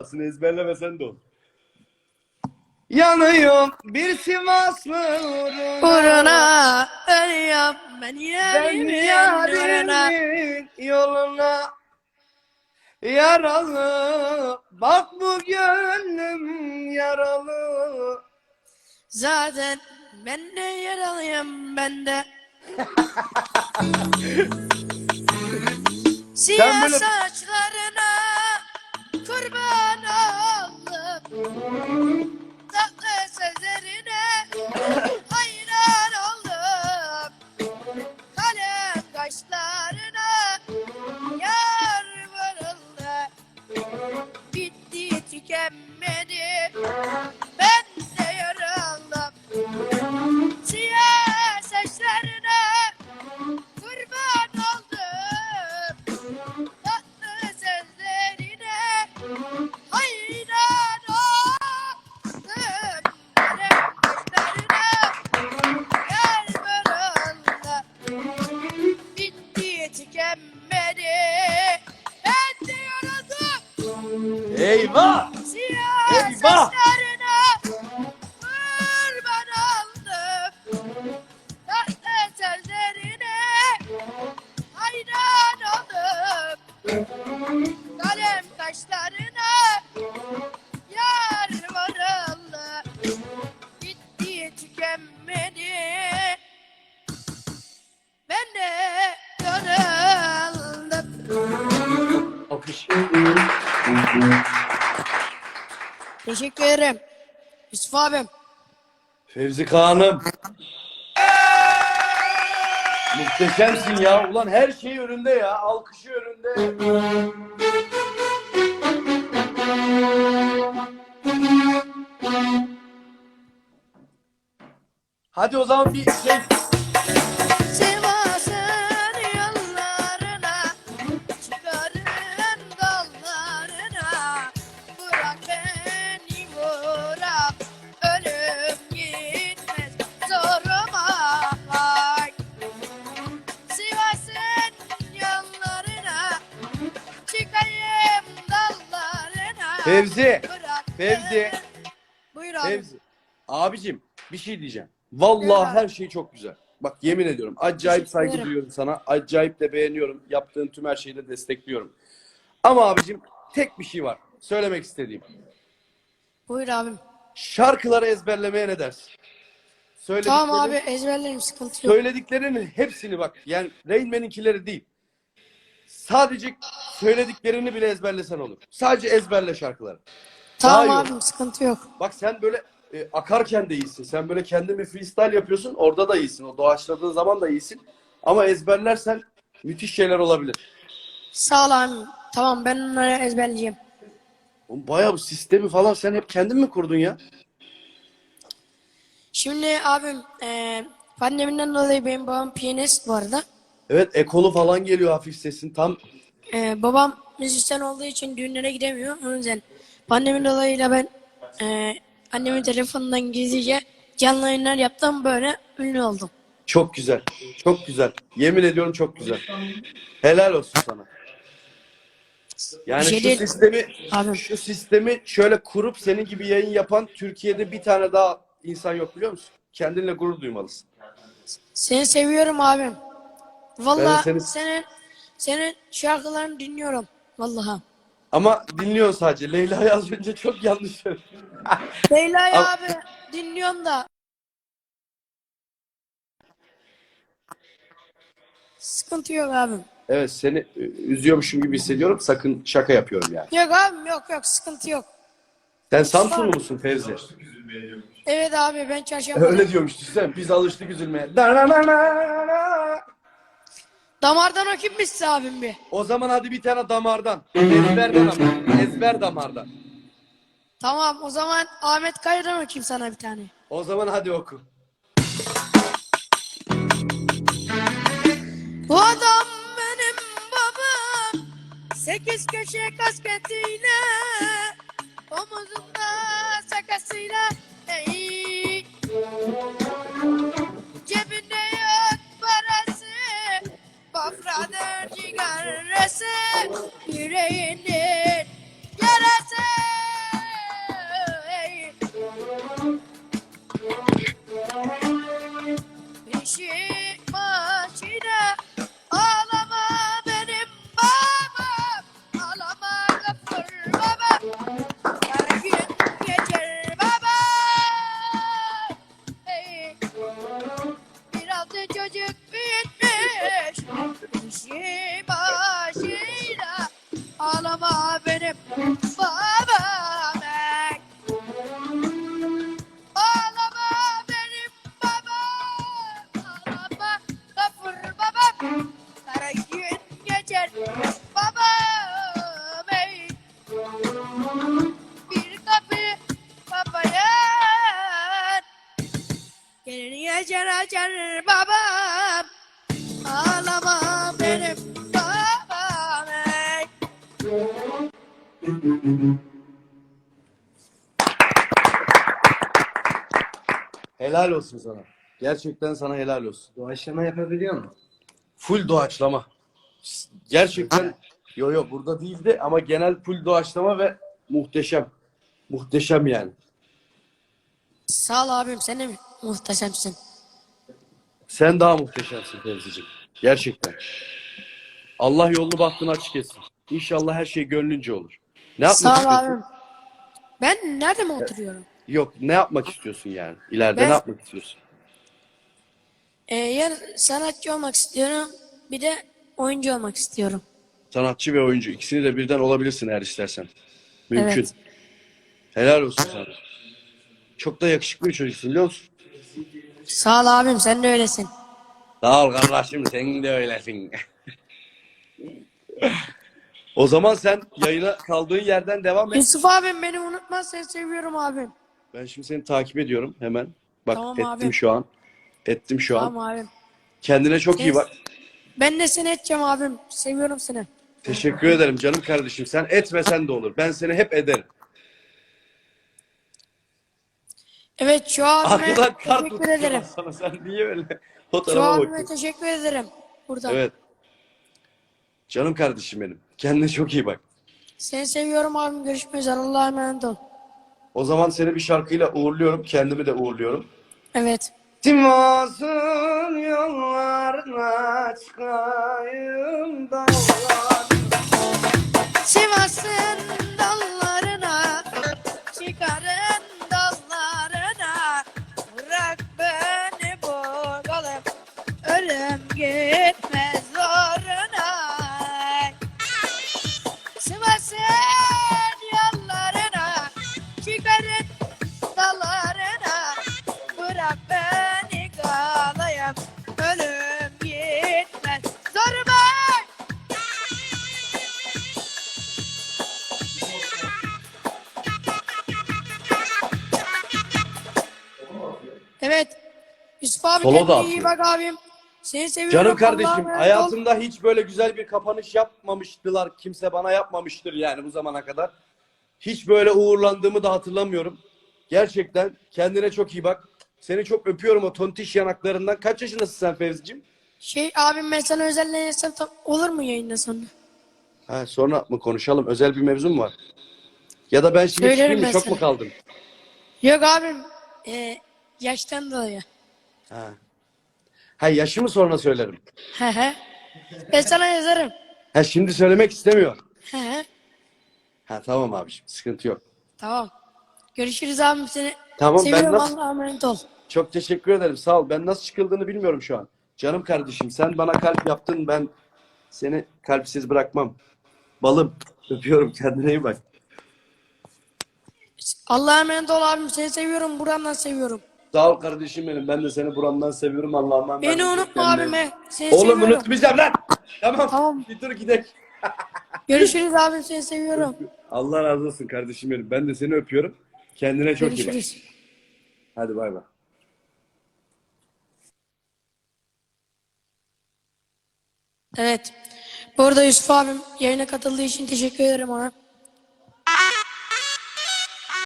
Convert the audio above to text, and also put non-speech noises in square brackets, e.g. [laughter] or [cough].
Aslında ezberlemesen de olur. Yanıyorum bir Sivaslı uğruna. Uğruna ölüyorum ben uğruna. yarimin yoluna yaralı. Bak bu gönlüm yaralı. Zaten ben de yaralıyım ben de. [laughs] Siyah böyle- saçlarına Tatlı sözlerine Eyvah! Eyvah! Teşekkür ederim. Yusuf abim. Fevzi Kağan'ım. Muhteşemsin ya. Ulan her şey önünde ya. Alkışı önünde. Hadi o zaman bir şey Fevzi. Bırak Fevzi. beni- Buyur abi. Fevzi. Abicim bir şey diyeceğim. Vallahi her şey çok güzel. Bak yemin ediyorum. Acayip saygı duyuyorum sana. Acayip de beğeniyorum. Yaptığın tüm her şeyi de destekliyorum. Ama abicim tek bir şey var. Söylemek istediğim. Buyur abim. Şarkıları ezberlemeye ne dersin? Söylediklerin, Tamam abi ezberlerim sıkıntı yok. Söylediklerinin hepsini bak. Yani Rain Man'inkileri değil. Sadece söylediklerini bile ezberlesen olur. Sadece ezberle şarkıları. Tamam daha iyi abim sıkıntı yok. Bak sen böyle e, akarken de iyisin. Sen böyle kendin bir freestyle yapıyorsun. Orada da iyisin. O doğaçladığın zaman da iyisin. Ama ezberlersen müthiş şeyler olabilir. Sağ ol abim. Tamam ben onları ezberleyeceğim. Oğlum bayağı bu sistemi falan sen hep kendin mi kurdun ya? Şimdi abim eee pandemiden dolayı benim babam piyanist bu arada. Evet ekolu falan geliyor hafif sesin. Tam Eee, babam müzisyen olduğu için düğünlere gidemiyor. O yüzden pandemi dolayıyla ben eee, annemin telefonundan gizlice canlı yayınlar yaptım böyle ünlü oldum. çok güzel. Çok güzel. Yemin ediyorum çok güzel. Helal olsun sana. Yani Bir şey şu değil. sistemi Abim. şu sistemi şöyle kurup senin gibi yayın yapan Türkiye'de bir tane daha insan yok biliyor musun? Kendinle gurur duymalısın. Seni seviyorum abim. Vallahi Ben seni- senin senin şarkılarını dinliyorum. Vallahi. Ama dinliyorsun sadece. Leyla az önce çok yanlış söyledin. [laughs] Leyla'yı Ab- abi dinliyorum da. Sıkıntı yok abim. Evet seni e, üzüyormuşum gibi hissediyorum. Sakın şaka yapıyorum yani. Yok abim yok yok sıkıntı yok. Sen Samsunlu musun Fevzi? Evet abi ben çarşamba. Öyle diyormuştu sen. Biz alıştık üzülmeye. Da-na-na-na-na. Damardan o kimmiş abim bir. O zaman hadi bir tane damardan. Ezberden ama. Ezber damardan. Tamam o zaman Ahmet Kaya'dan okuyayım sana bir tane. O zaman hadi oku. Bu adam benim babam. Sekiz köşe kasketiyle. Omuzunda sakasıyla. Ey. rain geçer babam. Ağlama benim babam. ey. Helal olsun sana. Gerçekten sana helal olsun. Doğaçlama yapabiliyor musun? Full doğaçlama. Gerçekten yo yo burada değildi ama genel full doğaçlama ve muhteşem. Muhteşem yani. Sağ ol abim sen de muhteşemsin. Sen daha muhteşemsin Fevzi'cim. Gerçekten. Allah yolunu bahtını açık etsin. İnşallah her şey gönlünce olur. Ne yapmak Sağ ol istiyorsun? abim. Ben nerede mi oturuyorum? Yok ne yapmak istiyorsun yani? İleride Ben- ne yapmak istiyorsun? Ee, yer sanatçı olmak istiyorum. Bir de oyuncu olmak istiyorum. Sanatçı ve oyuncu. ikisini de birden olabilirsin eğer istersen. Mümkün. Evet. Helal olsun sana. Çok da yakışıklı bir çocuksun biliyor musun? Sağ ol abim sen de öylesin. Sağ ol kardeşim sen de öylesin. o zaman sen yayına kaldığın yerden devam et. Yusuf abim beni unutma seni seviyorum abim. Ben şimdi seni takip ediyorum hemen. Bak Tamam ettim abi. şu an. Ettim şu an. Tamam abim. Kendine çok iyi Yes. bak. Ben de seni edeceğim abim. Seviyorum seni. Teşekkür ederim canım kardeşim. Sen etmesen de olur. Ben seni hep ederim. Evet şu abime kar teşekkür tutuyor ederim. sana. Sen niye öyle [laughs] o tarafa abime bakıyorsun? teşekkür ederim. Burada. Evet. Canım kardeşim benim. Kendine çok iyi bak. Seni seviyorum abim. Görüşmek üzere. Allah'a emanet ol. O zaman seni bir şarkıyla uğurluyorum. Kendimi de uğurluyorum. Evet. Sivas'ın yollarına çıkayım dağlar. Sivas'ın Evet. Yusuf abi Solo da kendine atıyor. iyi bak abim. Seni seviyorum. Canım Allah'a kardeşim emanet ol. hayatımda hiç böyle güzel bir kapanış yapmamıştılar. Kimse bana yapmamıştır yani bu zamana kadar. Hiç böyle uğurlandığımı da hatırlamıyorum. Gerçekten kendine çok iyi bak. Seni çok öpüyorum o tontiş yanaklarından. Kaç yaşındasın sen Fevzi'cim? Şey abim ben sana özelden yazsam tam olur mu yayında sonra? Ha, sonra mı konuşalım? Özel bir mevzu mu var? Ya da ben şimdi Söylerim çıkayım mı? ben Çok sana. mu kaldım? Yok abim. E, yaştan dolayı. Ha. ha yaşı mı sonra söylerim? He he. Ben sana yazarım. Ha şimdi söylemek istemiyor. He he. Ha tamam abiciğim sıkıntı yok. Tamam. Görüşürüz abim seni. Tamam, ben Seviyorum nasıl- Allah'a emanet ol. Çok teşekkür ederim. Sağ ol. Ben nasıl çıkıldığını bilmiyorum şu an. Canım kardeşim sen bana kalp yaptın. Ben seni kalpsiz bırakmam. Balım. [laughs] Öpüyorum. Kendine iyi bak. Allah'a emanet ol abim. Seni seviyorum. Buramdan seviyorum. Sağ ol kardeşim benim. Ben de seni buramdan seviyorum. Allah'a emanet Beni unutma abime. Seni Oğlum seviyorum. unutmayacağım lan. Tamam. Tamam. Bir dur gidelim. [laughs] Görüşürüz abim. Seni seviyorum. Allah razı olsun kardeşim benim. Ben de seni öpüyorum. Kendine çok iyi bak. Görüşürüz. Hadi bay bay. Evet. Bu arada Yusuf abim yayına katıldığı için teşekkür ederim ona.